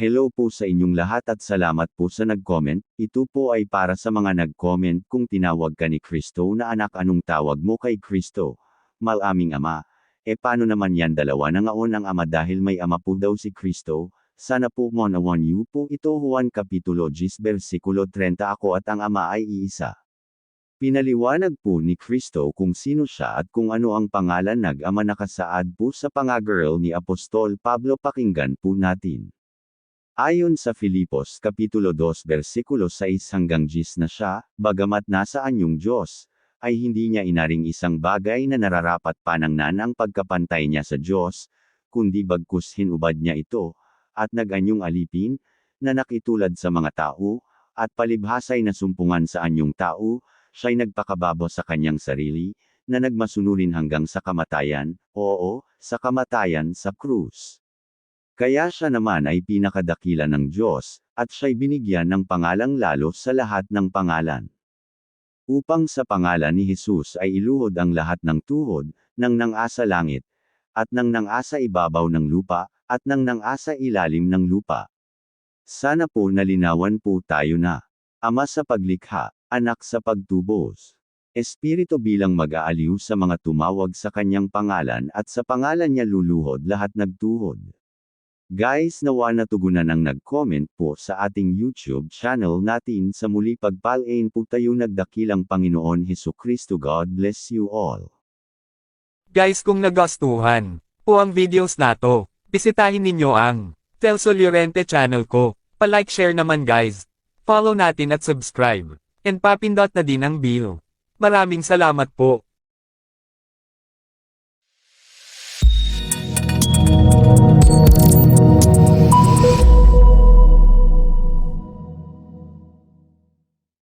Hello po sa inyong lahat at salamat po sa nag-comment. Ito po ay para sa mga nag-comment kung tinawag ka ni Kristo na anak anong tawag mo kay Kristo. Malaming ama. E paano naman yan dalawa na ngaon ang ama dahil may ama po daw si Kristo? Sana po mo nawan you po ito Juan Kapitulo 10 versikulo 30 ako at ang ama ay iisa. Pinaliwanag po ni Kristo kung sino siya at kung ano ang pangalan nag-ama nakasaad po sa pangagirl ni Apostol Pablo pakinggan po natin. Ayon sa Filipos Kapitulo 2 versikulo 6 hanggang 10 na siya, bagamat nasa anyong Diyos, ay hindi niya inaring isang bagay na nararapat panangnan ang pagkapantay niya sa Diyos, kundi bagkus hinubad niya ito, at nag-anyong alipin, na nakitulad sa mga tao, at palibhasay na sumpungan sa anyong tao, siya'y nagpakababo sa kanyang sarili, na nagmasunurin hanggang sa kamatayan, oo, sa kamatayan sa krus. Kaya siya naman ay pinakadakila ng Diyos, at siya'y binigyan ng pangalang lalo sa lahat ng pangalan. Upang sa pangalan ni Jesus ay iluhod ang lahat ng tuhod, ng nang-asa langit, at ng nang-asa ibabaw ng lupa, at ng nang-asa ilalim ng lupa. Sana po nalinawan po tayo na, Ama sa paglikha, anak sa pagtubos. Espiritu bilang mag-aaliw sa mga tumawag sa kanyang pangalan at sa pangalan niya luluhod lahat nagtuhod. Guys nawa natugunan ang nag-comment po sa ating YouTube channel natin sa muli pagpalain po tayo nagdakilang Panginoon Heso Kristo God bless you all. Guys kung nagustuhan po ang videos nato, bisitahin ninyo ang Telso Llorente channel ko. Pa-like share naman guys. Follow natin at subscribe. And papindot na din ang bell. Maraming salamat po.